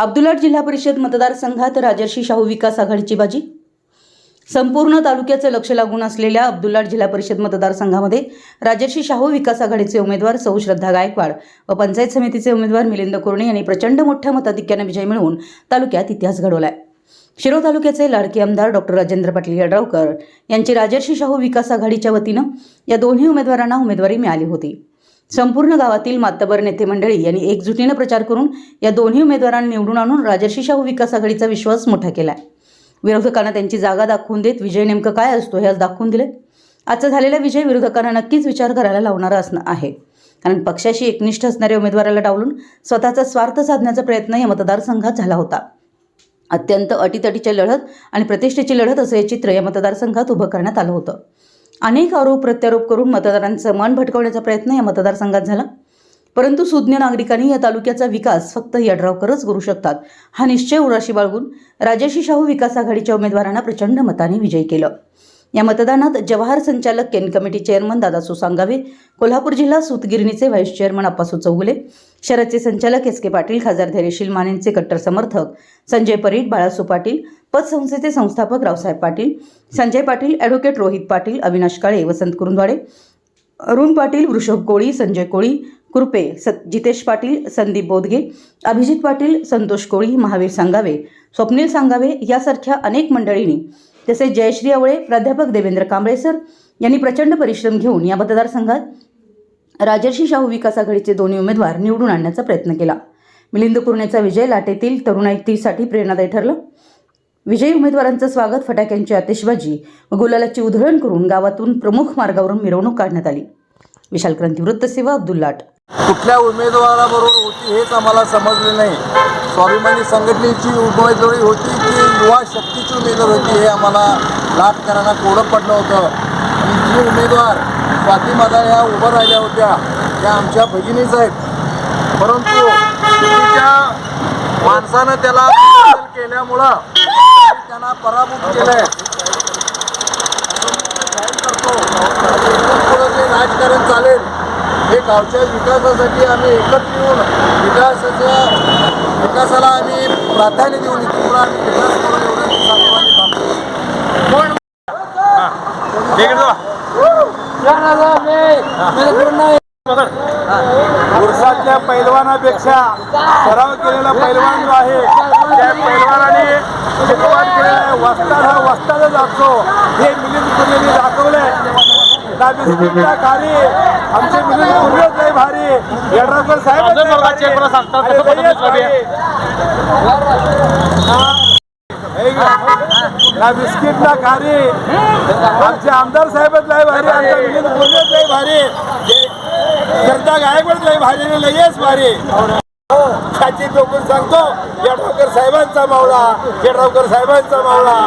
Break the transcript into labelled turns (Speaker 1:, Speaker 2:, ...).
Speaker 1: अब्दुलाट जिल्हा परिषद मतदारसंघात राजर्षी शाहू विकास आघाडीची बाजी. संपूर्ण तालुक्याचं लक्ष लागून असलेल्या अब्दुल्लाट जिल्हा परिषद मतदारसंघामध्ये राजर्षी शाहू विकास आघाडीचे उमेदवार सौ श्रद्धा गायकवाड व पंचायत समितीचे उमेदवार मिलिंद कोरणे यांनी प्रचंड मोठ्या मताधिक्याने विजय मिळवून तालुक्यात इतिहास घडवलाय. शिरो तालुक्याचे लाडके आमदार डॉक्टर राजेंद्र पाटील यड्रावकर यांची राजर्षी शाहू विकास आघाडीच्या वतीनं या दोन्ही उमेदवारांना उमेदवारी मिळाली होती. संपूर्ण गावातील मातबर नेते मंडळी यांनी एकजुटीनं प्रचार करून या दोन्ही उमेदवारांना निवडून आणून राजर्षी शाहू विकास आघाडीचा विश्वास मोठा केला आहे विरोधकांना त्यांची जागा दाखवून देत विजय नेमकं काय असतो हे आज दाखवून दिले आजचा झालेला विजय विरोधकांना नक्कीच विचार करायला लावणारा असणं आहे. कारण पक्षाशी एकनिष्ठ असणाऱ्या उमेदवाराला डावलून स्वतःचा स्वार्थ साधण्याचा प्रयत्न या मतदारसंघात झाला होता. अत्यंत अटीतटीच्या लढत आणि प्रतिष्ठेची लढत असं हे चित्र या मतदारसंघात उभं करण्यात आलं होतं. अनेक आरोप प्रत्यारोप करून मतदारांचं मन भटकवण्याचा प्रयत्न या मतदारसंघात झाला. परंतु सुज्ञ नागरिकांनी या तालुक्याचा विकास फक्त यड्रावकरच करू शकतात हा निश्चय उराशी बाळगून राजर्षी शाहू विकास आघाडीच्या उमेदवारांना प्रचंड मताने विजयी केलं. या मतदानात जवाहर संचालक केन कमिटी चेअरमन दादा सांगावे कोल्हापूर जिल्हा सूतगिरणीचे व्हाईस चेअरमन अप्पासू चौगुले शहराचे संचालक एस के पाटील खासदार धैर्यशील मानेंचे कट्टर समर्थक संजय परीट बाळासू पाटील पतसंस्थेचे संस्थापक रावसाहेब पाटील संजय पाटील ॲडव्होकेट रोहित पाटील अविनाश काळे वसंत कुरुंदवाडे अरुण पाटील वृषभ कोळी संजय कोळी कृपे स जितेश पाटील संदीप बोदगे अभिजित पाटील संतोष कोळी महावीर सांगावे स्वप्नील सांगावे यासारख्या अनेक मंडळींनी तसेच जयश्री आवळे प्राध्यापक देवेंद्र कांबळे सर यांनी प्रचंड परिश्रम घेऊन या मतदारसंघात राजर्षी शाहू विकास आघाडीचे दोन्ही उमेदवार निवडून आणण्याचा प्रयत्न केला. मिलिंद कुर्णेचा विजय लाटेतील तरुणाईतीसाठी प्रेरणादायी ठरलं. विजयी उमेदवारांचं स्वागत फटाक्यांची आतिषबाजी व गुलालाची उधळण करून गावातून प्रमुख मार्गावरून मिरवणूक काढण्यात आली. विशाल क्रांती वृत्तसेवा अब्दुल्लाट
Speaker 2: कुठल्या उमेदवाराबरोबर होती हेच आम्हाला समजले नाही. स्वाभिमानी संघटनेची उमेदवारी होती की युवा शक्तीची उमेदवार होती हे आम्हाला लाटकरांना कोडं पडलं होतं. आणि जी उमेदवार स्वाती मादा ह्या उभं राहिल्या होत्या त्या आमच्या भगिनीच आहेत. परंतु चुकीच्या माणसानं त्याला केल्यामुळं त्यांना पराभूत केलं आहे जे राजकारण चालेल हे गावच्या विकासासाठी आम्ही एकत्र येऊन विकासाच्या विकासाला आम्ही प्राधान्य देऊन इथून विकास करून एवढं
Speaker 3: पैलवानापेक्षा सराव केलेला पैलवान जो आहे त्या पैलवानाने केलेला वस्ताद हा वस्तादच असतो हे मिलिंद कुर्लेने दाखवलंय. बिस्किटच्या खाली आमचे मिलिंद कुर्लेच लय भारी. साहेब बिस्किटला खाली आमचे आमदार साहेबच लय भारी आमच्या मिलिंद लय भारी. श्रद्धा गायकवाड लय भारी लयच भारी. टोकून सांगतो यड्रावकर साहेबांचा मावळा यड्रावकर साहेबांचा मावळा.